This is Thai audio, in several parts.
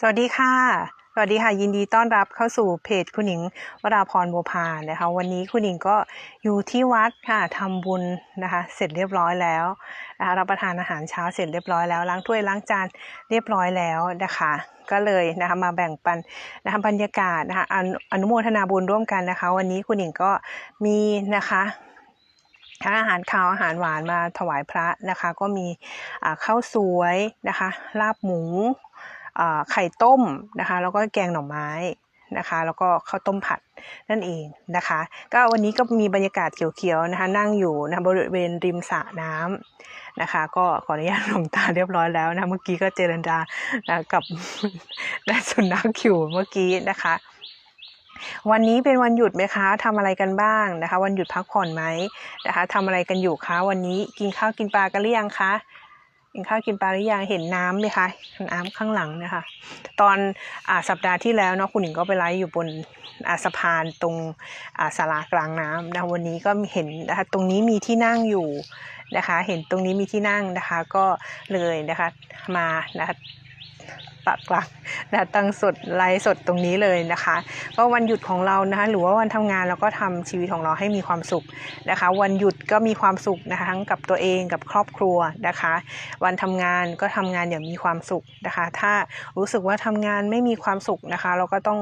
สวัสดีค่ะ สวัสดีค่ะ ยินดีต้อนรับเข้าสู่เพจคุณหญิงวราพรบัวพานนะคะ วันนี้คุณหญิงก็อยู่ที่วัดค่ะทำบุญนะคะ เสร็จเรียบร้อยแล้วนะคะรับประทานอาหารเช้าเสร็จเรียบร้อยแล้วล้างถ้วยล้างจานเรียบร้อยแล้วนะคะ ก็เลยนะคะมาแบ่งปันนะคะบรรยากาศนะคะอนุอนุโมทนาบุญร่วมกันนะคะ วันนี้คุณหญิงก็มีนะคะทั้งอาหารคาวอาหารหวานมาถวายพระนะคะ ก็มีข้าวสวยนะคะ ลาบหมู ไข่ต้มนะคะแล้วก็แกงหน่อไม้นะคะแล้วก็ข้าวต้มผัดนั่นเองนะคะ ก็วันนี้ก็มีบรรยากาศเขียวๆนะคะนั่งอยู่นะบริเวณริมสระน้ำนะคะ ก็ขออนุญาตหลงตาเรียบร้อยแล้วนะเมื่อกี้ก็เจรจานะกับได้สุนัขอยู่เมื่อกี้นะคะวันนี้เป็นวันหยุดไหมคะทำอะไรกันบ้างนะคะ วันหยุดพักผ่อนไหมนะคะทำอะไรกันอยู่คะวันนี้กินข้าวกินปลากันหรือยังคะ กินข้าวกินปลาหรือยังเห็นน้ำไหมคะน้ำข้างหลังนะคะ ตอนอสัปดาห์ที่แล้วเนาะคุณหญิงก็ไปไลฟ์อยู่บนสะพานตรงสาศาลากลางน้ำนะวันนี้ก็เห็นนะคะตรงนี้มีที่นั่งอยู่นะคะ เห็นตรงนี้มีที่นั่งนะคะ ก็เลยนะคะมานะคะ ปักหลักนะตั้งสดไลฟ์สดตรงนี้เลยนะคะ ก็วันหยุดของเรานะคะหรือว่าวันทำงานเราก็ทำชีวิตของเราให้มีความสุขนะคะ วันหยุดก็มีความสุขนะคะทั้งกับตัวเองกับครอบครัวนะคะ วันทำงานก็ทำงานอย่างมีความสุขนะคะ ถ้ารู้สึกว่าทำงานไม่มีความสุขนะคะ เราก็ต้อง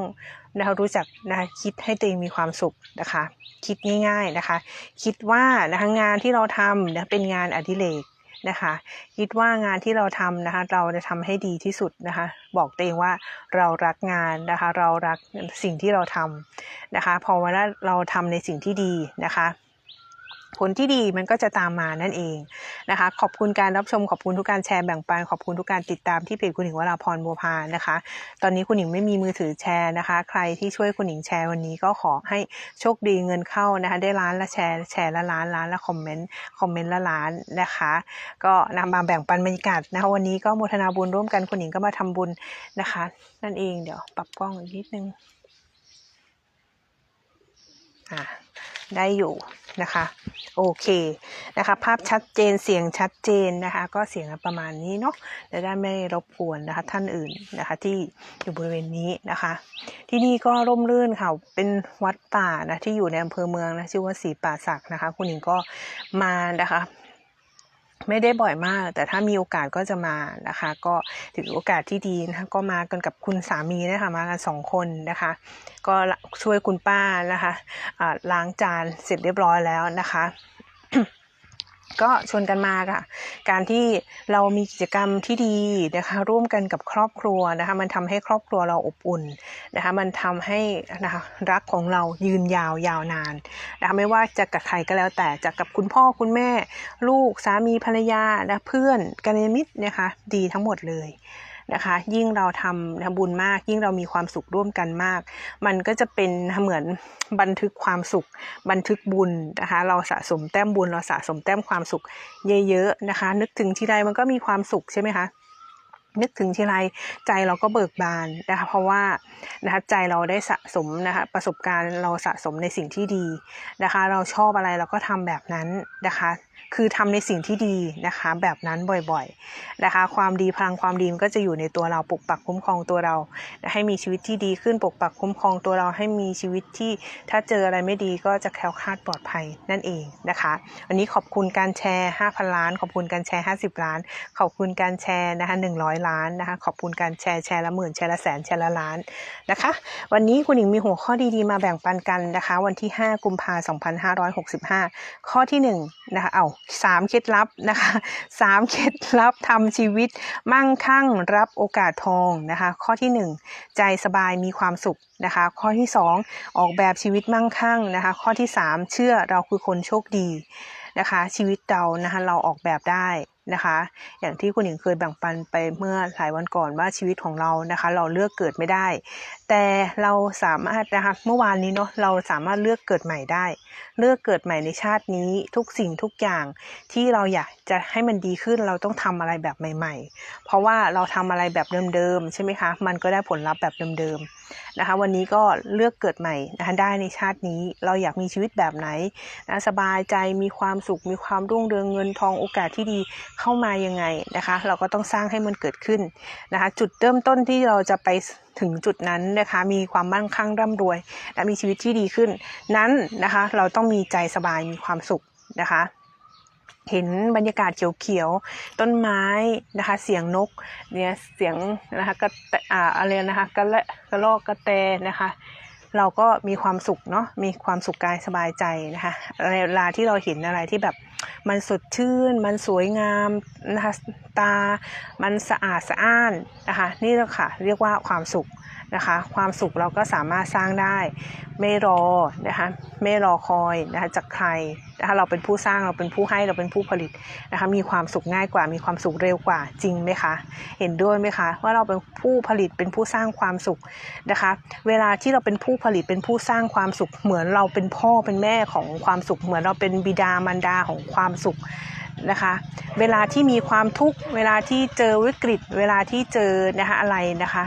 นะคะรู้จักนะคะคิดให้ตัวเองมีความสุขนะคะ คิดง่าย ๆนะคะ คิดว่านะคะงานที่เราทำนะเป็นงานอดิเรก นะคะ คิดว่างานที่เราทำนะคะ เราจะทำให้ดีที่สุดนะคะ บอกตัวเองว่าเรารักงานนะคะ เรารักสิ่งที่เราทำนะคะ พอเวลาเราทำในสิ่งที่ดีนะคะ ผลที่ดีมันก็จะตามมานั่นเองนะคะ ขอบคุณการรับชมขอบคุณทุกการแชร์แบ่งปันขอบคุณทุกการติดตามที่เพจคุณหญิงวราพรบัวพานนะคะ ตอนนี้คุณหญิงไม่มีมือถือแชร์นะคะ ใครที่ช่วยคุณหญิงแชร์วันนี้ก็ขอให้โชคดีเงินเข้านะคะ ได้ล้านละแชร์แชร์ละล้านล้านละคอมเมนต์คอมเมนต์ละล้านนะคะ ก็นำมาแบ่งปันบรรยากาศนะคะ วันนี้ก็โมทนาบุญร่วมกันคุณหญิงก็มาทำบุญนะคะ นั่นเองเดี๋ยวปรับกล้องอีกนิดนึงอะ ได้อยู่นะคะ โอเคนะคะ ภาพชัดเจนเสียงชัดเจนนะคะ ก็เสียงประมาณนี้เนาะจะได้ไม่รบกวนนะคะท่านอื่นนะคะ ที่อยู่บริเวณนี้นะคะ ที่นี่ก็ร่มรื่นค่ะเป็นวัดป่านะที่อยู่ในอำเภอเมืองนะชื่อว่าสีป่าศักนะคะ คุณหญิงก็มานะคะ ไม่ได้บ่อยมาก แต่ถ้ามีโอกาสก็จะมานะคะ ก็ถือโอกาสที่ดีนะคะก็มากันกับคุณสามีนะคะมากันสองคนนะคะ ก็ช่วยคุณป้านะคะะล้างจานเสร็จเรียบร้อยแล้วนะคะ ก็ชวนกันมาค่ะ การที่เรามีกิจกรรมที่ดีนะคะ ร่วมกันกับครอบครัวนะคะ มันทำให้ครอบครัวเราอบอุ่นนะคะ มันทำให้นะคะรักของเรายืนยาวยาวนานนะคะไม่ว่าจะกับใครก็แล้วแต่จะกับคุณพ่อคุณแม่ ลูกสามีภรรยาและเพื่อนกัลยาณมิตรนะคะ ดีทั้งหมดเลย นะคะ ยิ่งเราทำทำบุญมาก ยิ่งเรามีความสุขร่วมกันมาก มันก็จะเป็นเหมือนบันทึกความสุข บันทึกบุญนะคะ เราสะสมแต้มบุญ เราสะสมแต้มความสุขเยอะๆนะคะ นึกถึงทีไรมันก็มีความสุขใช่ไหมคะ นึกถึงทีไรใจเราก็เบิกบานนะคะเพราะว่านะคะใจเราได้สะสมนะคะประสบการณ์เราสะสมในสิ่งที่ดีนะคะ เราชอบอะไรเราก็ทำแบบนั้นนะคะ คือทำในสิ่งที่ดีนะคะ แบบนั้นบ่อยๆนะคะ ความดีพลังความดีมันก็จะอยู่ในตัวเราปกปักคุ้มครองตัวเรา ให้มีชีวิตที่ดีขึ้นปกปักคุ้มครองตัวเราให้มีชีวิตที่ถ้าเจออะไรไม่ดีก็จะแคล้วคลาดปลอดภัยนั่นเองนะคะวันนี้ขอบคุณการแชร์ 5,000 ล้าน ขอบคุณการแชร์ 50 ล้าน ขอบคุณการแชร์นะคะ100ล้านนะคะ ขอบคุณการแชร์แชร์ละหมื่นแชร์ละแสนแชร์ละล้านนะคะ วันนี้คุณหญิงมีหัวข้อดีๆมาแบ่งปันกันนะคะ วันที่ 5 กุมภาพันธ์2565 ข้อที่1นะคะเอาสามเคล็ดลับนะคะสามเคล็ดลับทำชีวิตมั่งคั่งรับโอกาสทองนะคะ ข้อที่ 1 ใจสบายมีความสุขนะคะ ข้อที่ 2 ออกแบบชีวิตมั่งคั่งนะคะ ข้อที่ 3 เชื่อเราคือคนโชคดีนะคะ ชีวิตเรานะคะเราออกแบบได้ นะคะ อย่างที่คุณหญิงเคยแบ่งปันไปเมื่อหลายวันก่อนว่าชีวิตของเรานะคะ เราเลือกเกิดไม่ได้ แต่เราสามารถนะคะเมื่อวานนี้เนาะเราสามารถเลือกเกิดใหม่ได้ เลือกเกิดใหม่ในชาตินี้ทุกสิ่งทุกอย่างที่เราอยากจะให้มันดีขึ้นเราต้องทำอะไรแบบใหม่ ๆ เพราะว่าเราทำอะไรแบบเดิมๆใช่ไหมคะมันก็ได้ผลลัพธ์แบบเดิมๆนะคะ วันนี้ก็เลือกเกิดใหม่นะคะได้ในชาตินี้เราอยากมีชีวิตแบบไหนนะสบายใจมีความสุขมีความรุ่งเรืองเงินทองโอกาสที่ดีเข้ามายังไงนะคะ เราก็ต้องสร้างให้มันเกิดขึ้นนะคะ จุดเริ่มต้นที่เราจะไป ถึงจุดนั้นนะคะ มีความมั่งคั่งร่ำรวย และมีชีวิตที่ดีขึ้น นั้นนะคะ เราต้องมีใจสบายมีความสุขนะคะเห็นบรรยากาศเขียวๆ ต้นไม้นะคะ เสียงนกเนี่ยเสียงนะคะกระแตอ่าอะไรนะคะกระละกระรอกกระแตนะคะ เราก็มีความสุขเนาะมีความสุขกายสบายใจนะคะเวลาที่เราเห็นอะไรที่แบบมันสดชื่น มันสวยงามนะคะตา มันสะอาดสะอ้านนะคะนี่แหละค่ะเรียกว่าความสุขนะคะความสุขเราก็สามารถสร้างได้ ไม่รอนะคะไม่รอคอยนะคะจากใคร ถ้าเราเป็นผู้สร้างเราเป็นผู้ให้เราเป็นผู้ผลิตนะคะมีความสุขง่ายกว่า มีความสุขเร็วกว่าจริงไหมคะ เห็นด้วยไหมคะ ว่าเราเป็นผู้ผลิตเป็นผู้สร้างความสุขนะคะ เวลาที่เราเป็นผู้ผลิตเป็นผู้สร้างความสุขเหมือนเราเป็นพ่อเป็นแม่ของความสุข เหมือนเราเป็นบิดามารดาของความสุข นะคะ เวลาที่มีความทุกข์เวลาที่เจอวิกฤต เวลาที่เจอนะคะอะไรนะคะ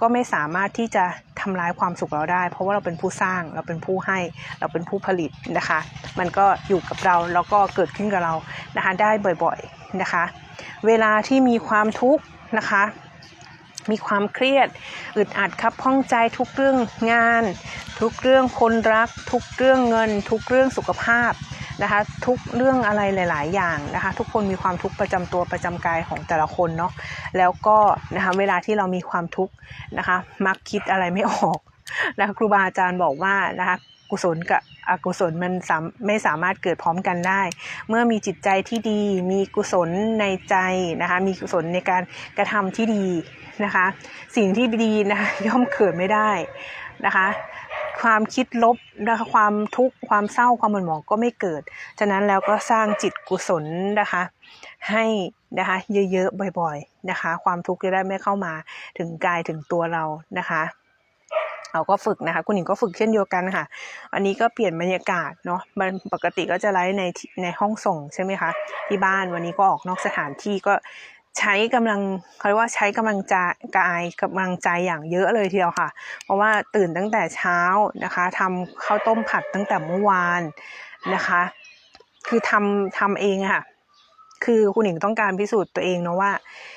ก็ไม่สามารถที่จะทำร้ายความสุขเราได้ เพราะว่าเราเป็นผู้สร้างเราเป็นผู้ให้เราเป็นผู้ผลิตนะคะ มันก็อยู่กับเราแล้วก็เกิดขึ้นกับเรานะคะได้บ่อยๆนะคะ เวลาที่มีความทุกข์นะคะมีความเครียดอึดอัดครับข้องใจทุกเรื่องงาน ทุกเรื่องคนรัก ทุกเรื่องเงิน ทุกเรื่องสุขภาพ นะคะทุกเรื่องอะไรหลาย ๆ อย่างนะคะทุกคนมีความทุกข์ประจำตัวประจำกายของแต่ละคนเนาะแล้วก็นะคะเวลาที่เรามีความทุกข์นะคะมักคิดอะไรไม่ออกนะคะครูบาอาจารย์บอกว่านะคะกุศลกับอกุศลมันสามไม่สามารถเกิดพร้อมกันได้ เมื่อมีจิตใจที่ดี มีกุศลในใจนะคะมีกุศลในการกระทำที่ดีนะคะ สิ่งที่ดีนะคะย่อมเกิดไม่ได้นะคะ ความคิดลบนะคะความทุกข์ความเศร้าความหม่นหมองก็ไม่เกิด ฉะนั้นแล้วก็สร้างจิตกุศลนะคะให้นะคะเยอะๆบ่อยๆนะคะ ความทุกข์จะได้ไม่เข้ามาถึงกายถึงตัวเรานะคะเราก็ฝึกนะคะ คุณหญิงก็ฝึกเช่นเดียวกันค่ะวันนี้ก็เปลี่ยนบรรยากาศเนาะมันปกติก็จะไลฟ์ในในห้องส่งใช่ไหมคะที่บ้านวันนี้ก็ออกนอกสถานที่ก็ ใช้กำลังเขาเรียกว่าใช้กำลังใจกายกำลังใจอย่างเยอะเลยทีเดียวค่ะ เพราะว่าตื่นตั้งแต่เช้านะคะทำข้าวต้มผัดตั้งแต่เมื่อวานนะคะ คือทำทำเองค่ะ คือคุณหญิงต้องการพิสูจน์ตัวเองเนาะว่า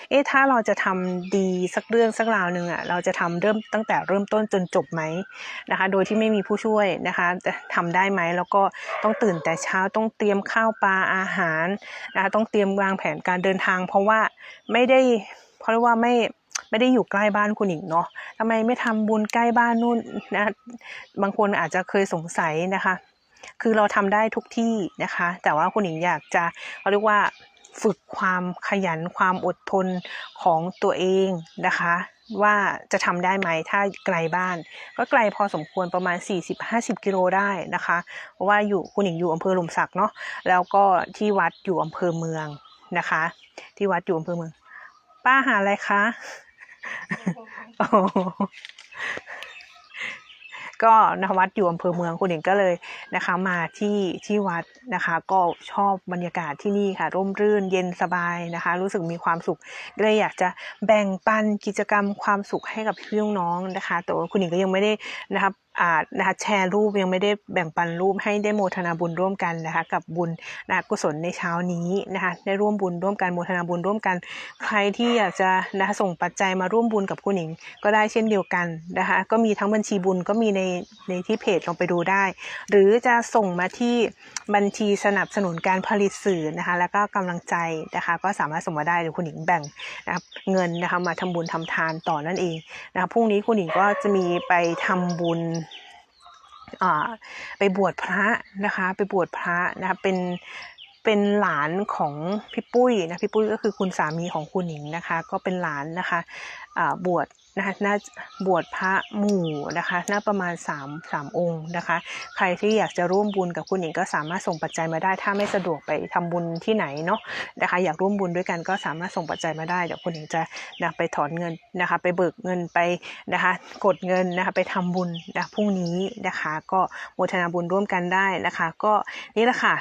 เอ๊ะถ้าเราจะทำดีสักเรื่องสักราวหนึ่งอะเราจะทำเริ่มตั้งแต่เริ่มต้นจนจบไหมนะคะ โดยที่ไม่มีผู้ช่วยนะคะจะทำได้ไหมแล้วก็ต้องตื่นแต่เช้าต้องเตรียมข้าวปลาอาหารนะคะต้องเตรียมวางแผนการเดินทาง เพราะว่าไม่ได้เพราะว่าไม่ไม่ได้อยู่ใกล้บ้านคุณหญิงเนาะทำไมไม่ทำบุญใกล้บ้านนู่นนะบางคนอาจจะเคยสงสัยนะคะคือเราทำได้ทุกที่นะคะ แต่ว่าคุณหญิงอยากจะเขาเรียกว่า ฝึกความขยันความอดทนของตัวเองนะคะ ว่าจะทำได้ไหมถ้าไกลบ้าน ก็ไกลพอสมควรประมาณ 40-50 กิโลได้นะคะเพราะว่าอยู่คุณหญิงอยู่อำเภอหลุมสักเนาะแล้วก็ที่วัดอยู่อำเภอเมืองนะคะ ที่วัดอยู่อำเภอเมือง ป้าหาอะไรคะ ก็นวัดอยู่อำเภอเมืองคุณหญิงก็เลยนะคะมาที่ที่วัดนะคะ ก็ชอบบรรยากาศที่นี่ค่ะ ร่มรื่นเย็นสบายนะคะ รู้สึกมีความสุขเลยอยากจะแบ่งปันกิจกรรมความสุขให้กับพี่น้องนะคะแต่ว่าคุณหญิงก็ยังไม่ได้นะครับ อ่านะคะแชร์รูปยังไม่ได้แบ่งปันรูปให้ได้โมทนาบุญร่วมกันนะคะกับบุญนะกุศลในเช้านี้นะคะได้ร่วมบุญร่วมกันโมทนาบุญร่วมกัน ใครที่อยากจะนะคะส่งปัจจัยมาร่วมบุญกับคุณหญิง ก็ได้เช่นเดียวกันนะคะก็มีทั้งบัญชีบุญก็มีในในที่เพจลองไปดูได้ หรือจะส่งมาที่บัญชีสนับสนุนการผลิตสื่อนะคะแล้วก็กำลังใจนะคะก็สามารถส่งมาได้หรือคุณหญิงแบ่งนะครับเงินนะคะมาทำบุญทำทานต่อนั่นเองนะคะพรุ่งนี้คุณหญิงก็จะมีไปทำบุญ ไปบวชพระนะคะ ไปบวชพระนะคะเป็น เป็นหลานของพี่ปุ้ยนะพี่ปุ้ยก็คือคุณสามีของคุณหญิงนะคะ ก็เป็นหลานนะคะบวชนะคะน่าบวชพระหมู่นะคะน่าประมาณ3 3องค์นะคะ ใครที่อยากจะร่วมบุญกับคุณหญิงก็สามารถส่งปัจจัยมาได้ ถ้าไม่สะดวกไปทำบุญที่ไหนเนาะนะคะ อยากร่วมบุญด้วยกันก็สามารถส่งปัจจัยมาได้เดี๋ยวคุณหญิงจะนะไปถอนเงินนะคะ ไปเบิกเงินไปนะคะ กดเงินนะคะไปทำบุญนะพรุ่งนี้นะคะ ก็โมทนาบุญร่วมกันได้นะคะ ก็นี่แหละค่ะ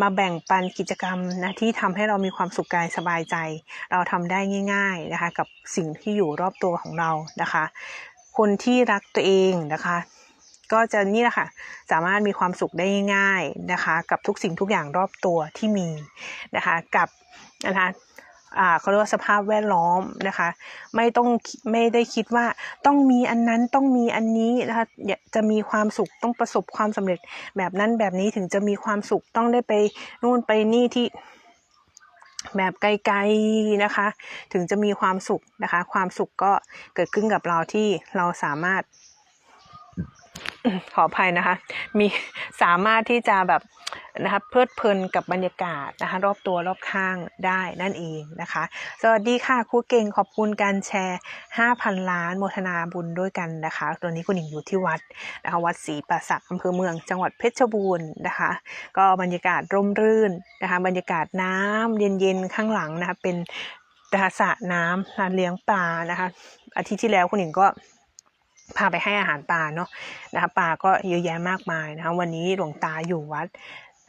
มาแบ่งปันกิจกรรมนะที่ทำให้เรามีความสุขกายสบายใจ เราทำได้ง่าย ๆนะคะ กับสิ่งที่อยู่รอบตัวของเรานะคะ คนที่รักตัวเองนะคะ ก็จะนี่แหละค่ะสามารถมีความสุขได้ง่าย ๆนะคะ กับทุกสิ่งทุกอย่างรอบตัวที่มีนะคะ กับนะคะ เขาเรียกว่าสภาพแวดล้อมนะคะ ไม่ต้องไม่ได้คิดว่าต้องมีอันนั้นต้องมีอันนี้นะคะจะมีความสุขต้องประสบความสำเร็จแบบนั้นแบบนี้ถึงจะมีความสุขต้องได้ไปนู่นไปนี่ที่แบบไกลๆนะคะ ถึงจะมีความสุขนะคะ ความสุขก็เกิดขึ้นกับเราที่เราสามารถ ขออภัยนะคะ มีสามารถที่จะแบบนะคะเพลิดเพลินกับบรรยากาศนะคะรอบตัวรอบข้างได้นั่นเองนะคะ สวัสดีค่ะครูเก่งขอบคุณการแชร์ 5,000 ล้านโมทนาบุญด้วยกันนะคะตอนนี้คุณหญิงอยู่ที่วัดนะคะวัดศรีประสักอำเภอเมืองจังหวัดเพชรบูรณ์นะคะ ก็บรรยากาศร่มรื่นนะคะบรรยากาศน้ำเย็นๆข้างหลังนะคะเป็นสระน้ำร้านเลี้ยงปลานะคะอาทิตย์ที่แล้วคุณหญิงก็ พาไปให้อาหารปลาเนาะนะคะปลาก็เยอะแยะมากมายนะคะวันนี้หลวงตาอยู่วัด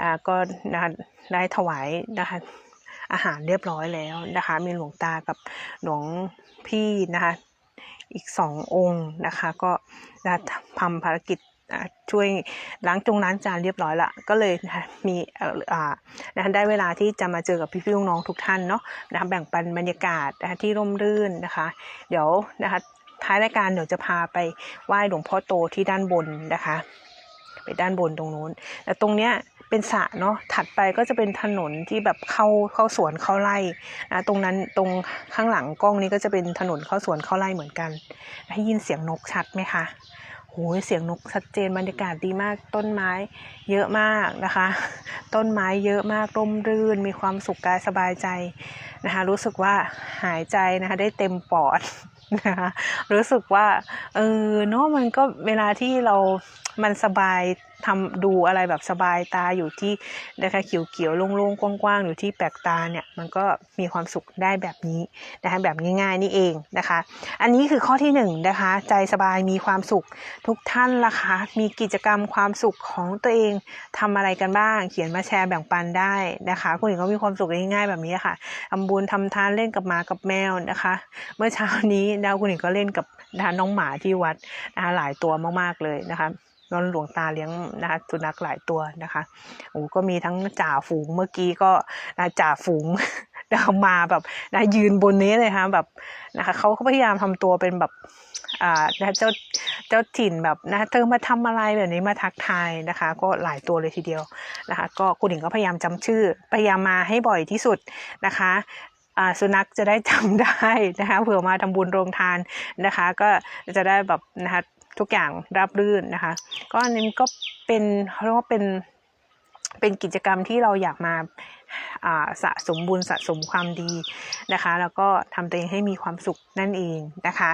อ่าก็นะคะได้ถวายนะคะอาหารเรียบร้อยแล้วนะคะ มีหลวงตากับหลวงพี่นะคะอีกสององค์นะคะก็นะทำภารกิจช่วยล้างจงล้างจานเรียบร้อยละก็เลยนะมีอ่านะได้เวลาที่จะมาเจอกับพี่ๆน้องๆทุกท่านเนาะนะคะแบ่งปันบรรยากาศนะที่ร่มรื่นนะคะ เดี๋ยวนะคะ ท้ายรายการเดี๋ยวจะพาไปไหว้หลวงพ่อโตที่ด้านบนนะคะ ไปด้านบนตรงนู้น แต่ตรงเนี้ยเป็นสระเนาะถัดไปก็จะเป็นถนนที่แบบเข้าเข้าสวนเข้าไร่นะตรงนั้นตรงข้างหลังกล้องนี้ก็จะเป็นถนนเข้าสวนเข้าไร่เหมือนกันได้ยินเสียงนกชัดไหมคะโหยเสียงนกชัดเจนบรรยากาศดีมากต้นไม้เยอะมากนะคะ ต้นไม้เยอะมากร่มรื่น มีความสุขกายสบายใจนะคะ รู้สึกว่าหายใจนะคะได้เต็มปอด นะคะรู้สึกว่าเออเนาะมันก็เวลาที่เรา มันสบายทำดูอะไรแบบสบายตาอยู่ที่นะคะเขียวๆโล่งๆกว้างๆอยู่ที่แปลกตาเนี่ยมันก็มีความสุขได้แบบนี้นะคะแบบง่ายๆนี่เองนะคะ อันนี้คือข้อที่หนึ่งนะคะใจสบายมีความสุขทุกท่านล่ะคะมีกิจกรรมความสุขของตัวเองทำอะไรกันบ้าง เขียนมาแชร์แบ่งปันได้นะคะคุณหญิงก็มีความสุขง่ายๆแบบนี้ค่ะทำบุญทำทานเล่นกับหมากับแมวนะคะ เมื่อเช้านี้ดาวคุณหญิงก็เล่นกับน้องหมาที่วัดนะคะหลายตัวมากๆเลยนะคะ นอนหลวงตาเลี้ยงนะคะสุนัขหลายตัวนะคะโอ้ก็มีทั้งจ่าฝูงเมื่อกี้ก็นะจ่าฝูงนะคะมาแบบนะยืนบนนี้เลยค่ะแบบนะคะเขาก็พยายามทำตัวเป็นแบบอ่านะเจ้าเจ้าถิ่นแบบนะเธอมาทำอะไรแบบนี้มาทักทายนะคะ ก็หลายตัวเลยทีเดียวนะคะ ก็คุณหญิงก็พยายามจำชื่อ พยายามมาให้บ่อยที่สุดนะคะอ่าสุนัขจะได้จำได้นะคะเผื่อมาทำบุญโรงทานนะคะ ก็จะได้แบบนะคะ ทุกอย่างราบรื่นนะคะ ก็อันนี้ก็เป็นเขาเรียกว่าเป็นเป็นกิจกรรมที่เราอยากมาาสะสมบุญสะสมความดีนะคะ แล้วก็ทำตัวเองให้มีความสุขนั่นเองนะคะ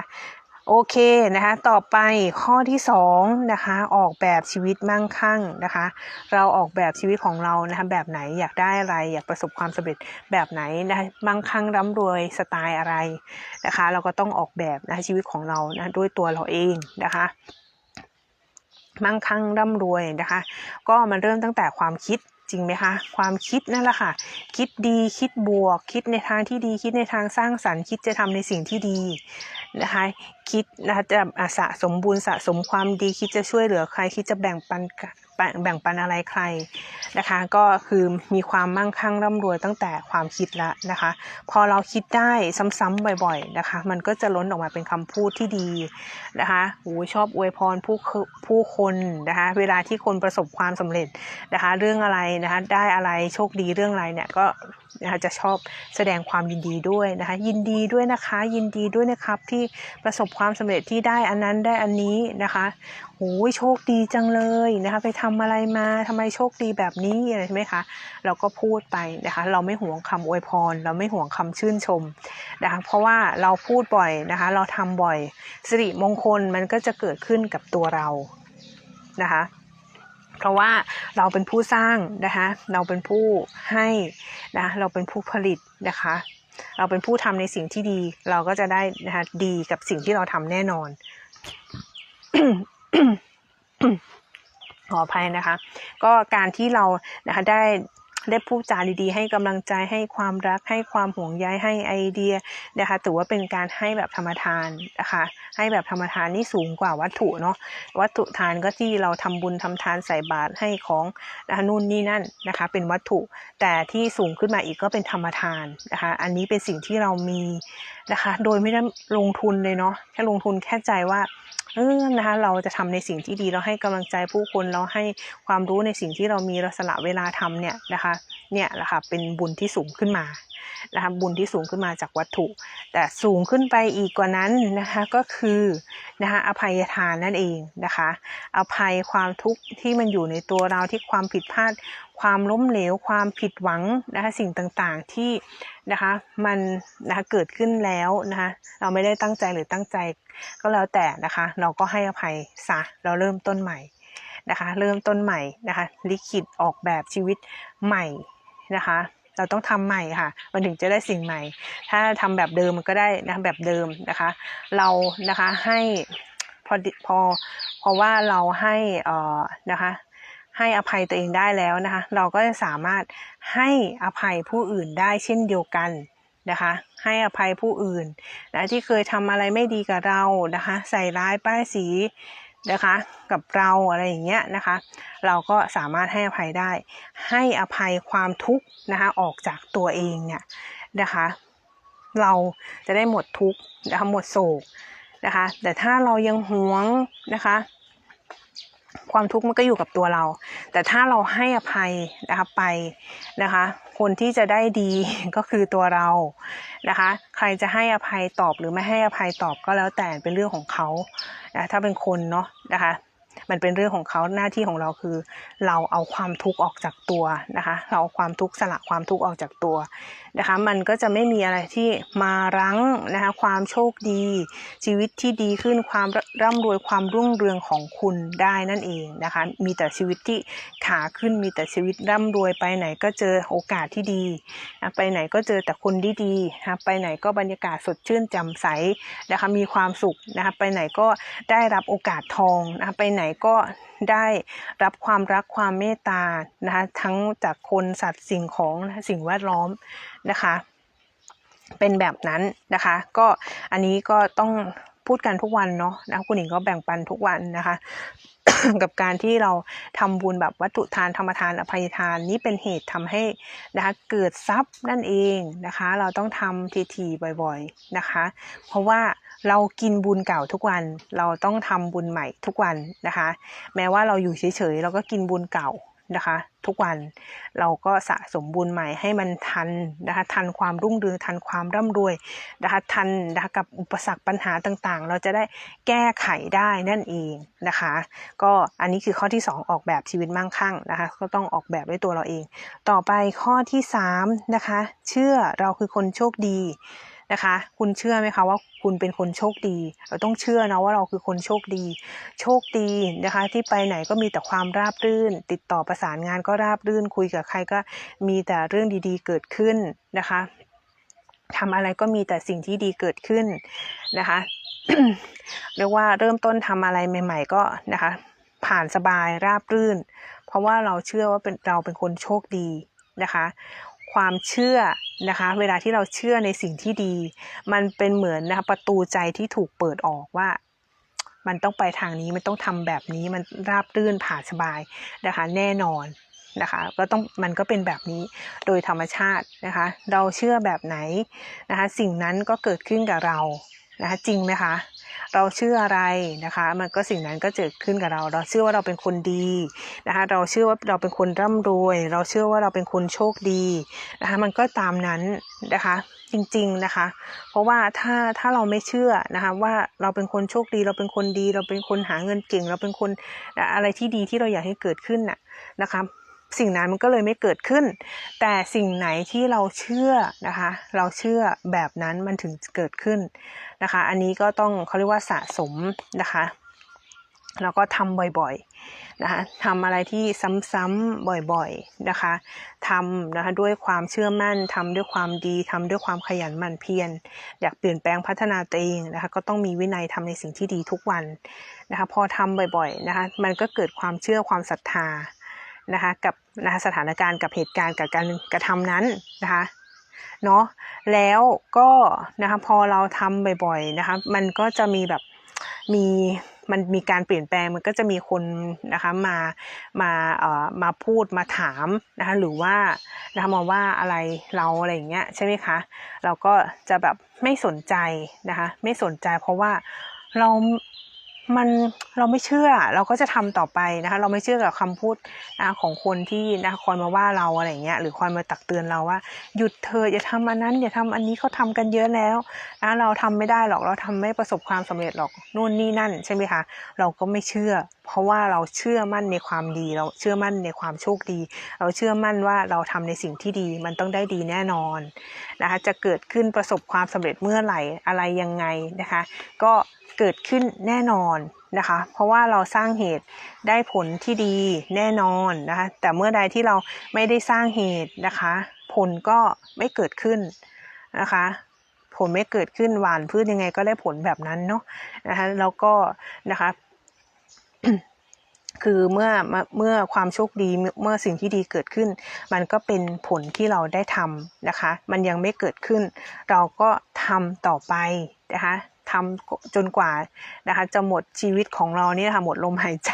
โอเคนะคะ ต่อไปข้อที่สองนะคะ ออกแบบชีวิตมั่งคั่งนะคะ เราออกแบบชีวิตของเรานะคะแบบไหนอยากได้อะไร อยากประสบความสำเร็จแบบไหนนะคะมั่งคั่งร่ำรวยสไตล์อะไรนะคะ เราก็ต้องออกแบบนะคะชีวิตของเรานะด้วยตัวเราเองนะคะมั่งคั่งร่ำรวยนะคะ ก็มันเริ่มตั้งแต่ความคิด จริงไหมคะ ความคิดนั่นแหละค่ะ คิดดีคิดบวก คิดในทางที่ดีคิดในทางสร้างสรรค์ คิดจะทำในสิ่งที่ดีนะคะคิดนะจะอะสะสมบุญสะสมความดีคิดจะช่วยเหลือใคร คิดจะแบ่งปัน แบ่งปันอะไรใครนะคะ ก็คือมีความมั่งคั่งร่ำรวยตั้งแต่ความคิดแล้วนะคะ พอเราคิดได้ซ้ำๆบ่อยๆนะคะ มันก็จะล้นออกมาเป็นคำพูดที่ดีนะคะโอ้ยชอบอวยพรผู้ผู้คนนะคะเวลาที่คนประสบความสำเร็จนะคะ เรื่องอะไรนะคะได้อะไรโชคดีเรื่องอะไรเนี่ยก็ นะคะจะชอบแสดงความยินดีด้วยนะคะยินดีด้วยนะคะยินดีด้วยนะครับที่ประสบความสำเร็จที่ได้อันนั้นได้อันนี้นะคะโอ้ยโชคดีจังเลยนะคะไปทำอะไรมาทำไมโชคดีแบบนี้อะไรใช่ไหมคะเราก็พูดไปนะคะเราไม่ห่วงคำอวยพร เราไม่ห่วงคำชื่นชมนะคะเพราะว่าเราพูดบ่อยนะคะเราทำบ่อยสิริมงคลมันก็จะเกิดขึ้นกับตัวเรานะคะ เพราะว่าเราเป็นผู้สร้างนะคะเราเป็นผู้ให้นะเราเป็นผู้ผลิตนะคะเราเป็นผู้ทำในสิ่งที่ดี เราก็จะได้นะคะดีกับสิ่งที่เราทำแน่นอนขออภัยนะคะ ก็การที่เรานะคะได้ ได้พูดจาดีๆ ให้กำลังใจให้ความรักให้ความห่วงใยให้ไอเดียนะคะถือว่าเป็นการให้แบบธรรมทานนะคะให้แบบธรรมทานนี่สูงกว่าวัตถุเนาะวัตถุทานก็ที่เราทำบุญทำทานใส่บาตรให้ของนะคะนู่นนี่นั่นนะคะเป็นวัตถุแต่ที่สูงขึ้นมาอีกก็เป็นธรรมทานนะคะอันนี้เป็นสิ่งที่เรามีนะคะโดยไม่ได้ลงทุนเลยเนาะแค่ลงทุนแค่ใจว่าเออนะคะ เราจะทำในสิ่งที่ดีเราให้กำลังใจผู้คนเราให้ความรู้ในสิ่งที่เรามีเราสละเวลาทำเนี่ยนะคะเนี่ยแหละค่ะเป็นบุญที่สูงขึ้นมานะคะบุญที่สูงขึ้นมาจากวัตถุ แต่สูงขึ้นไปอีกกว่านั้นนะคะก็คือนะคะอภัยทานนั่นเองนะคะ อภัยความทุกข์ที่มันอยู่ในตัวเราที่ความผิดพลาด ความล้มเหลว ความผิดหวังนะคะสิ่งต่างๆที่นะคะมันนะคะเกิดขึ้นแล้วนะคะเราไม่ได้ตั้งใจหรือตั้งใจก็แล้วแต่นะคะ เราก็ให้อภัยซะเราเริ่มต้นใหม่นะคะ เริ่มต้นใหม่นะคะลิขิตออกแบบชีวิตใหม่นะคะเราต้องทำใหม่ค่ะ มันถึงจะได้สิ่งใหม่ ถ้าทำแบบเดิมมันก็ได้นะแบบเดิมนะคะ เรานะคะให้พอพอเพราะว่าเราให้เอ่อนะคะ ให้อภัยตัวเองได้แล้วนะคะ เราก็จะสามารถให้อภัยผู้อื่นได้เช่นเดียวกันนะคะ ให้อภัยผู้อื่นนะที่เคยทำอะไรไม่ดีกับเรานะคะ ใส่ร้ายป้ายสีนะคะกับเราอะไรอย่างเงี้ยนะคะ เราก็สามารถให้อภัยได้ ให้อภัยความทุกข์นะคะออกจากตัวเองเนี่ยนะคะ เราจะได้หมดทุกข์นะคะหมดโศกนะคะ แต่ถ้าเรายังหวงนะคะ ความทุกข์มันก็อยู่กับตัวเรา แต่ถ้าเราให้อภัยนะคะไปนะคะ คนที่จะได้ดีก็คือตัวเรานะคะ ใครจะให้อภัยตอบหรือไม่ให้อภัยตอบก็แล้วแต่เป็นเรื่องของเขานะถ้าเป็นคนเนาะนะคะ มันเป็นเรื่องของเขาหน้าที่ของเราคือ เราเอาความทุกข์ออกจากตัวนะคะ เราเอาความทุกข์สละความทุกข์ออกจากตัว นะคะ มันก็จะไม่มีอะไรที่มารั้งนะคะความโชคดี ชีวิตที่ดีขึ้นความร่ำรวยความรุ่งเรืองของคุณได้นั่นเองนะคะ มีแต่ชีวิตที่ขาขึ้นมีแต่ชีวิตร่ำรวยไปไหนก็เจอโอกาสที่ดี ไปไหนก็เจอแต่คนที่ดีนะไปไหนก็บรรยากาศสดชื่นแจ่มใสนะคะมีความสุขนะคะไปไหนก็ได้รับโอกาสทองนะคะไปไหนก็ได้รับความรักความเมตตานะคะทั้งจากคนสัตว์สิ่งของนะะสิ่งแวดล้อมนะคะ เป็นแบบนั้นนะคะ ก็อันนี้ก็ต้องพูดกันทุกวันเนาะนะคุณหญิงก็แบ่งปันทุกวันนะคะ กับการที่เราทำบุญแบบวัตถุทานธรรมทานอภัยทานนี้เป็นเหตุทำให้นะคะเกิดทรัพย์นั่นเองนะคะ เราต้องทำทีๆบ่อยๆนะคะ เพราะว่าเรากินบุญเก่าทุกวัน เราต้องทำบุญใหม่ทุกวันนะคะ แม้ว่าเราอยู่เฉยๆเราก็กินบุญเก่า นะคะ ทุกวันเราก็สะสมบุญใหม่ให้มันทันนะคะทันความรุ่งเรืองทันความร่ำรวยนะคะทันนะคะกับอุปสรรคปัญหาต่างๆ เราจะได้แก้ไขได้นั่นเองนะคะ ก็อันนี้คือข้อที่ 2 ออกแบบชีวิตมั่งคั่งนะคะ ก็ต้องออกแบบด้วยตัวเราเอง ต่อไปข้อที่3นะคะเชื่อเราคือคนโชคดี นะคะ คุณเชื่อไหมคะว่าคุณเป็นคนโชคดี เราต้องเชื่อนะว่าเราคือคนโชคดี โชคดีนะคะ ที่ไปไหนก็มีแต่ความราบรื่น ติดต่อประสานงานก็ราบรื่น คุยกับใครก็มีแต่เรื่องดีๆ เกิดขึ้นนะคะทำอะไรก็มีแต่สิ่งที่ดีเกิดขึ้นนะคะเรียกว่าเริ่มต้นทำอะไรใหม่ ๆ ก็นะคะ ผ่านสบายราบรื่น เพราะว่าเราเชื่อว่าเป็นเราเป็นคนโชคดีนะคะ ความเชื่อนะคะ เวลาที่เราเชื่อในสิ่งที่ดี มันเป็นเหมือนนะคะประตูใจที่ถูกเปิดออกว่า มันต้องไปทางนี้มันต้องทำแบบนี้มันราบรื่นผ่าสบายนะคะ แน่นอนนะคะก็ต้องมันก็เป็นแบบนี้โดยธรรมชาตินะคะ เราเชื่อแบบไหนนะคะ สิ่งนั้นก็เกิดขึ้นกับเรานะคะจริงไหมคะ เราเชื่ออะไรนะคะ มันก็สิ่งนั้นก็เกิดขึ้นกับเรา เราเชื่อว่าเราเป็นคนดีนะคะเราเชื่อว่าเราเป็นคนร่ำรวย เราเชื่อว่าเราเป็นคนโชคดีนะคะมันก็ตามนั้นนะคะจริงๆนะคะ เพราะว่าถ้าถ้าเราไม่เชื่อนะคะว่าเราเป็นคนโชคดี เราเป็นคนดี เราเป็นคนหาเงินเก่ง เราเป็นคนอะไรที่ดีที่เราอยากให้เกิดขึ้นน่ะนะคะ สิ่งนั้นมันก็เลยไม่เกิดขึ้น แต่สิ่งไหนที่เราเชื่อนะคะ เราเชื่อแบบนั้นมันถึงเกิดขึ้นนะคะ อันนี้ก็ต้องเขาเรียกว่าสะสมนะคะแล้วก็ทำบ่อยๆนะคะทำอะไรที่ซ้ำๆบ่อยๆนะคะทำนะคะด้วยความเชื่อมั่นทำด้วยความดีทำด้วยความขยันหมั่นเพียรอยากเปลี่ยนแปลงพัฒนาตัวเองนะคะก็ต้องมีวินัยทำในสิ่งที่ดีทุกวันนะคะพอทำบ่อยๆนะคะมันก็เกิดความเชื่อความศรัทธานะคะกับ นะคะสถานการณ์กับเหตุการณ์กับการกระทำนั้นนะคะเนาะแล้วก็นะคะพอเราทำบ่อยๆนะคะมันก็จะมีแบบมีมันมีการเปลี่ยนแปลงมันก็จะมีคนนะคะมามาเอ่อมาพูดมาถามนะคะหรือว่านะคะมาว่าอะไรเราอะไรอย่างเงี้ยใช่ไหมคะเราก็จะแบบไม่สนใจนะคะไม่สนใจเพราะว่าเรา มันเราไม่เชื่อเราก็จะทำต่อไปนะคะ เราไม่เชื่อกับคำพูดนะของคนที่นะคอยมาว่าเราอะไรเงี้ยหรือคอยมาตักเตือนเราว่า หยุดเธออย่าทำอันนั้นอย่าทำอันนี้เขาทำกันเยอะแล้วนะเราทำไม่ได้หรอกเราทำไม่ประสบความสำเร็จหรอกนู่นนี่นั่นใช่ไหมคะเราก็ไม่เชื่อ เพราะว่าเราเชื่อมั่นในความดี เราเชื่อมั่นในความโชคดี เราเชื่อมั่นว่าเราทำในสิ่งที่ดีมันต้องได้ดีแน่นอนนะคะจะเกิดขึ้นประสบความสำเร็จเมื่อไหร่อะไรยังไงนะคะ ก็ เกิดขึ้นแน่นอนนะคะ เพราะว่าเราสร้างเหตุได้ผลที่ดีแน่นอนนะคะ แต่เมื่อใดที่เราไม่ได้สร้างเหตุนะคะ ผลก็ไม่เกิดขึ้นนะคะ ผลไม่เกิดขึ้นหวานพืชยังไงก็ได้ผลแบบนั้นเนาะนะคะแล้วก็นะคะคือเมื่อเมื่อความโชคดีเมื่อสิ่งที่ดีเกิดขึ้น มันก็เป็นผลที่เราได้ทำนะคะ มันยังไม่เกิดขึ้น เราก็ทำต่อไปนะคะ ทำจนกว่านะคะจะหมดชีวิตของเรานี่นะคะหมดลมหายใจ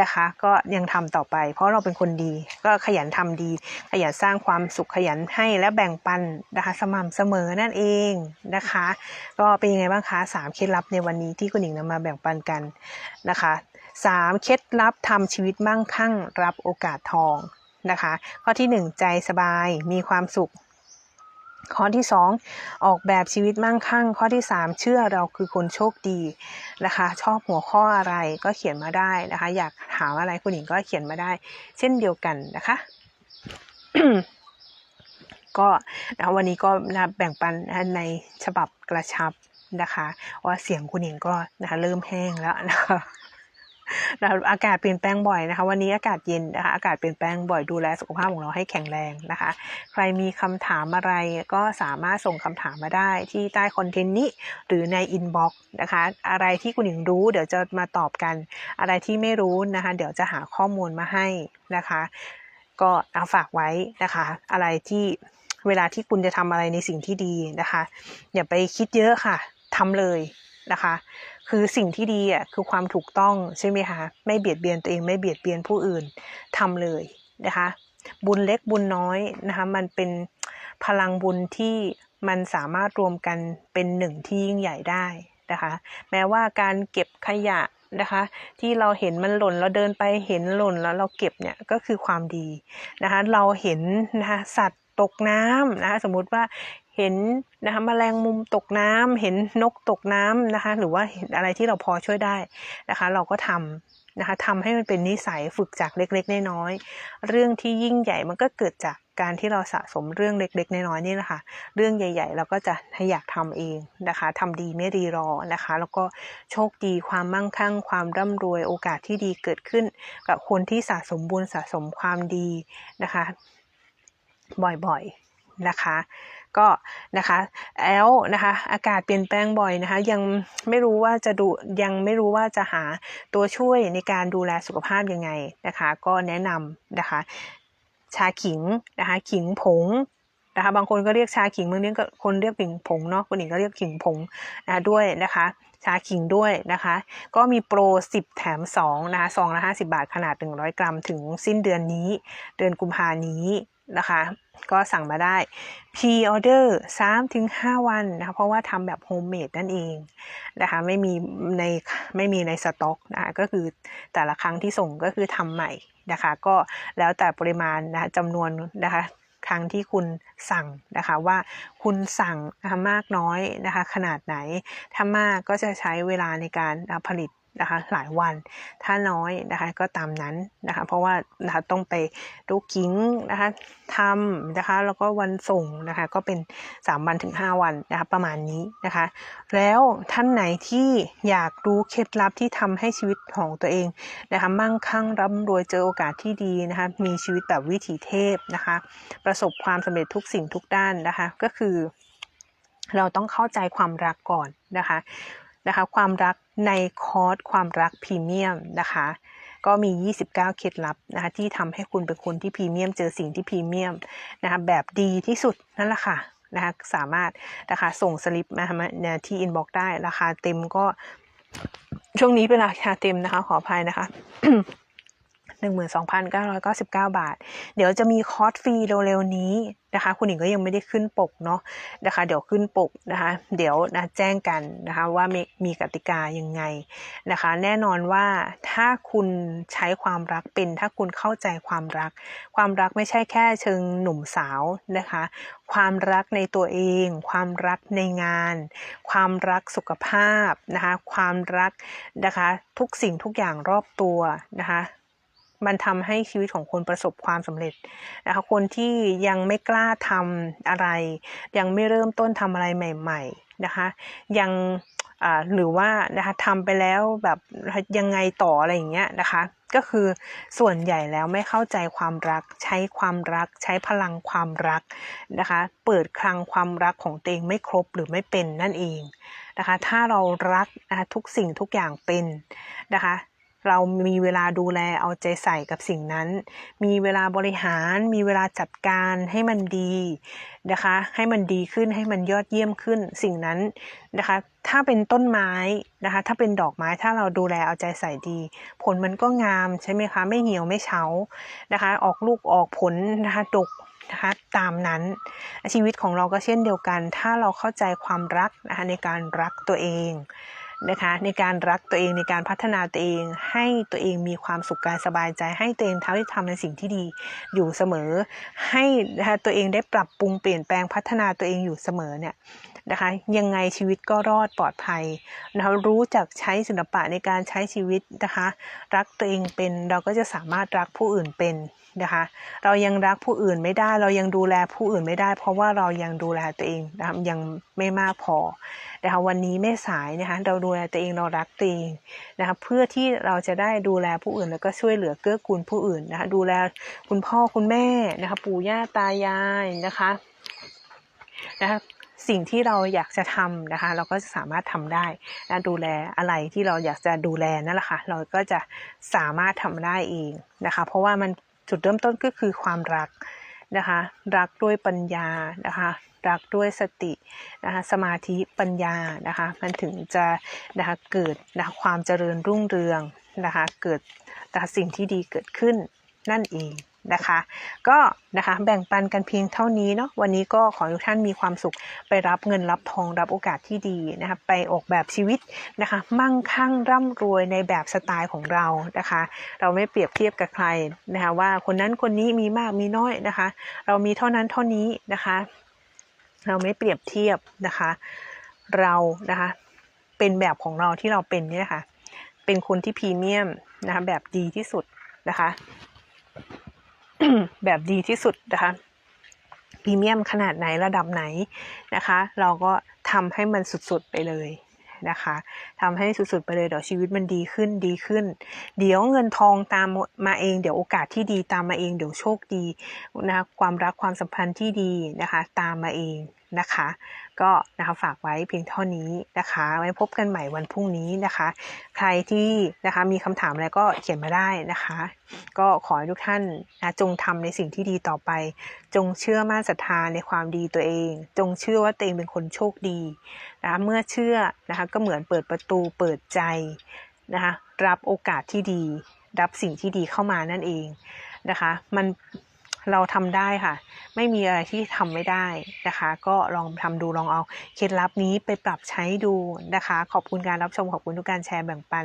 นะคะก็ยังทำต่อไป เพราะเราเป็นคนดีก็ขยันทำดี ขยันสร้างความสุขขยันให้และแบ่งปันนะคะสม่ำเสมอนั่นเองนะคะ ก็เป็นยังไงบ้างคะสามเคล็ดลับในวันนี้ที่คุณหญิงนำมาแบ่งปันกันนะคะสามเคล็ดลับทำชีวิตมั่งคั่งรับโอกาสทองนะคะ ข้อที่หนึ่งใจสบายมีความสุข ข้อที่ 2 ออกแบบชีวิตมั่งคั่ง ข้อที่ 3 เชื่อเราคือคนโชคดีนะคะ ชอบหัวข้ออะไรก็เขียนมาได้นะคะ อยากถามอะไรคุณหญิงก็เขียนมาได้ เช่นเดียวกันนะคะก็นะวันนี้ก็นะแบ่งปันในฉบับกระชับนะคะว่าเสียงคุณหญิงก็นะคะเริ่มแห้งแล้วนะคะ อากาศเปลี่ยนแปลงบ่อยนะคะ วันนี้อากาศเย็นนะคะ อากาศเปลี่ยนแปลงบ่อยดูแลสุขภาพของเราให้แข็งแรงนะคะ ใครมีคำถามอะไรก็สามารถส่งคำถามมาได้ที่ใต้คอนเทนต์นี้หรือในอินบ็อกซ์นะคะ อะไรที่คุณหญิงรู้เดี๋ยวจะมาตอบกัน อะไรที่ไม่รู้นะคะ เดี๋ยวจะหาข้อมูลมาให้นะคะ ก็เอาฝากไว้นะคะ อะไรที่เวลาที่คุณจะทำอะไรในสิ่งที่ดีนะคะ อย่าไปคิดเยอะค่ะทำเลย นะคะ คือสิ่งที่ดีอะคือความถูกต้องใช่ไหมคะไม่เบียดเบียนตัวเองไม่เบียดเบียนผู้อื่นทำเลยนะคะ บุญเล็กบุญน้อยนะคะมันเป็นพลังบุญที่มันสามารถรวมกันเป็นหนึ่งที่ยิ่งใหญ่ได้นะคะ แม้ว่าการเก็บขยะนะคะ ที่เราเห็นมันหล่นเราเดินไปเห็นหล่นแล้วเราเก็บเนี่ยก็คือความดีนะคะ เราเห็นนะคะสัตว์ตกน้ำนะคะสมมุติว่า เห็นนะคะแมลงมุมตกน้ำเห็นนกตกน้ำนะคะ หรือว่าเห็นอะไรที่เราพอช่วยได้นะคะ เราก็ทำนะคะทำให้มันเป็นนิสัยฝึกจากเล็กๆน้อยๆเรื่องที่ยิ่งใหญ่มันก็เกิดจากการที่เราสะสมเรื่องเล็กๆน้อยๆนี่แหละค่ะ เรื่องใหญ่ๆ เราก็จะอยากทำเองนะคะทำดีไม่รีรอนะคะ แล้วก็โชคดีความมั่งคั่ง ความร่ำรวยโอกาสที่ดีเกิดขึ้น กับคนที่สะสมบุญสะสมความดีนะคะ บ่อยๆนะคะ ก็นะคะแล้วนะคะอากาศเปลี่ยนแปลงบ่อยนะคะ ยังไม่รู้ว่าจะดูยังไม่รู้ว่าจะหาตัวช่วยในการดูแลสุขภาพยังไงนะคะ ก็แนะนำนะคะ ชาขิงนะคะขิงผงนะคะบางคนก็เรียกชาขิงบางทีก็คนเรียกขิงผงเนาะคนอื่นก็เรียกขิงผงนะด้วยนะคะชาขิงด้วยนะคะ ก็มีโปร 10 แถม 2 นะคะซองละ50 บาทขนาด 100 กรัม ถึงสิ้นเดือนนี้ เดือนกุมภานี้นะคะ ก็สั่งมาได้พรีออเดอร์สามถึงห้าวันนะคะเพราะว่าทำแบบโฮมเมดนั่นเองนะคะไม่มีในไม่มีในสต็อกนะคะก็คือแต่ละครั้งที่ส่งก็คือทำใหม่นะคะ ก็แล้วแต่ปริมาณนะคะจำนวนนะคะครั้งที่คุณสั่งนะคะว่าคุณสั่งนะคะมากน้อยนะคะขนาดไหน ถ้ามากก็จะใช้เวลาในการผลิต นะคะหลายวัน ถ้าน้อยนะคะก็ตามนั้นนะคะ เพราะว่านะคะต้องไปดูกิ้งนะคะทำนะคะแล้วก็วันส่งนะคะก็เป็น 3 วันถึง 5 วันนะคะประมาณนี้นะคะ แล้วท่านไหนที่อยากรู้เคล็ดลับที่ทำให้ชีวิตของตัวเองนะคะมั่งคั่งร่ำรวยเจอโอกาสที่ดีนะคะมีชีวิตแบบวิถีเทพนะคะ ประสบความสำเร็จทุกสิ่งทุกด้านนะคะก็คือ เราต้องเข้าใจความรักก่อนนะคะนะคะความรัก ในคอร์สความรักพรีเมียมนะคะ ก็มี 29 เคล็ดลับนะคะที่ทำให้คุณเป็นคนที่พรีเมียม เจอสิ่งที่พรีเมียมนะคะแบบดีที่สุดนั่นแหละค่ะนะคะสามารถนะคะส่งสลิปนะะมาที่อินบ็อกได้ราคาเต็มก็ช่วงนี้เป็นราคาเต็มนะคะขออภัยนะคะ 12,999 บาท เดี๋ยวจะมีคอร์สฟรีเร็วๆนี้นะคะ คุณหญิงก็ยังไม่ได้ขึ้นปกเนาะนะคะ เดี๋ยวขึ้นปกนะคะ เดี๋ยวนะแจ้งกันนะคะว่ามีมีกติกายังไงนะคะ แน่นอนว่าถ้าคุณใช้ความรักเป็น ถ้าคุณเข้าใจความรัก ความรักไม่ใช่แค่เชิงหนุ่มสาวนะคะ ความรักในตัวเอง ความรักในงาน ความรักสุขภาพนะคะ ความรักนะคะ ทุกสิ่งทุกอย่างรอบตัวนะคะ มันทำให้ชีวิตของคนประสบความสำเร็จนะคะคนที่ยังไม่กล้าทำอะไร ยังไม่เริ่มต้นทำอะไรใหม่ ๆนะคะ ยังอ่าหรือว่านะคะทำไปแล้วแบบยังไงต่ออะไรอย่างเงี้ยนะคะก็คือส่วนใหญ่แล้วไม่เข้าใจความรักใช้ความรักใช้พลังความรักนะคะเปิดคลังความรักของตัวเองไม่ครบหรือไม่เป็นนั่นเองนะคะถ้าเรารักนะคะทุกสิ่งทุกอย่างเป็นนะคะ เรามีเวลาดูแลเอาใจใส่กับสิ่งนั้น มีเวลาบริหาร มีเวลาจัดการให้มันดีนะคะ ให้มันดีขึ้นให้มันยอดเยี่ยมขึ้นสิ่งนั้นนะคะ ถ้าเป็นต้นไม้นะคะ ถ้าเป็นดอกไม้ถ้าเราดูแลเอาใจใส่ดี ผลมันก็งามใช่ไหมคะ ไม่เหี่ยวไม่เฉานะคะ ออกลูกออกผลนะคะดกนะคะตามนั้นชีวิตของเราก็เช่นเดียวกัน ถ้าเราเข้าใจความรักนะคะในการรักตัวเอง นะคะในการรักตัวเองในการพัฒนาตัวเอง ให้ตัวเองมีความสุขกายสบายใจ ให้ตัวเองเท่าที่ทำในสิ่งที่ดีอยู่เสมอ ให้นะคะตัวเองได้ปรับปรุงเปลี่ยนแปลงพัฒนาตัวเองอยู่เสมอเนี่ยนะคะยังไงชีวิตก็รอดปลอดภัยนะคะรู้จักใช้ศิลปะในการใช้ชีวิตนะคะ รักตัวเองเป็นเราก็จะสามารถรักผู้อื่นเป็น นะคะ เรายังรักผู้อื่นไม่ได้ เรายังดูแลผู้อื่นไม่ได้ เพราะว่าเรายังดูแลตัวเองนะคะยังไม่มากพอนะคะวันนี้ไม่สายนะคะเราดูแลตัวเองเรารักตัวเองนะคะเพื่อที่เราจะได้ดูแลผู้อื่นแล้วก็ช่วยเหลือเกื้อกูลผู้อื่นนะคะดูแลคุณพ่อคุณแม่นะคะปู่ย่าตายายนะคะนะคะสิ่งที่เราอยากจะทำนะคะ เราก็จะสามารถทำได้นะดูแลอะไรที่เราอยากจะดูแลนั่นแหละค่ะ เราก็จะสามารถทำได้เองนะคะ เพราะว่ามัน จุดเริ่มต้นก็คือความรักนะคะรักด้วยปัญญานะคะรักด้วยสตินะคะสมาธิปัญญานะคะมันถึงจะนะคะเกิดนะคะความเจริญรุ่งเรืองนะคะเกิดนะคะสิ่งที่ดีเกิดขึ้นนั่นเอง นะคะ ก็นะคะแบ่งปันกันเพียงเท่านี้เนาะวันนี้ก็ขอให้ทุกท่านมีความสุขไปรับเงินรับทองรับโอกาสที่ดีนะคะไปออกแบบชีวิตนะคะ มั่งคั่งร่ำรวยในแบบสไตล์ของเรานะคะ เราไม่เปรียบเทียบกับใครนะคะว่าคนนั้นคนนี้มีมากมีน้อยนะคะ เรามีเท่านั้นเท่านี้นะคะ เราไม่เปรียบเทียบนะคะ เรานะคะเป็นแบบของเราที่เราเป็นนี่นะคะเป็นคนที่พรีเมียมนะคะแบบดีที่สุดนะคะ แบบดีที่สุดนะคะพรีเมียมขนาดไหนระดับไหนนะคะ เราก็ทำให้มันสุดๆไปเลยนะคะทำให้สุดๆไปเลยเดี๋ยวชีวิตมันดีขึ้นดีขึ้น เดี๋ยวเงินทองตามมาเอง เดี๋ยวโอกาสที่ดีตามมาเอง เดี๋ยวโชคดีนะคะความรักความสัมพันธ์ที่ดีนะคะ ตามมาเองนะคะ ก็นะคะฝากไว้เพียงเท่านี้นะคะ ไว้พบกันใหม่วันพรุ่งนี้นะคะ ใครที่นะคะมีคำถามอะไรก็เขียนมาได้นะคะ ก็ขอให้ทุกท่านนะจงทำในสิ่งที่ดีต่อไป จงเชื่อมั่นศรัทธาในความดีตัวเอง จงเชื่อว่าตัวเองเป็นคนโชคดีนะคะเมื่อเชื่อนะคะก็เหมือนเปิดประตูเปิดใจนะคะรับโอกาสที่ดี รับสิ่งที่ดีเข้ามานั่นเองนะคะ มัน เราทำได้ค่ะ ไม่มีอะไรที่ทำไม่ได้นะคะ ก็ลองทำดูลองเอาเคล็ดลับนี้ไปปรับใช้ดูนะคะ ขอบคุณการรับชมขอบคุณทุกการแชร์แบ่งปัน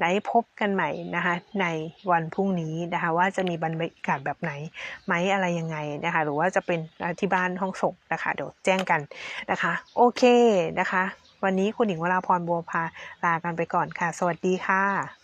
ได้พบกันใหม่นะคะ ในวันพรุ่งนี้นะคะ ว่าจะมีบรรยากาศแบบไหนไหมอะไรยังไงนะคะ หรือว่าจะเป็นที่บ้านห้องส่งนะคะเดี๋ยวแจ้งกันนะคะ โอเคนะคะ วันนี้คุณหญิงวราพรบัวพาลากันไปก่อนค่ะ สวัสดีค่ะ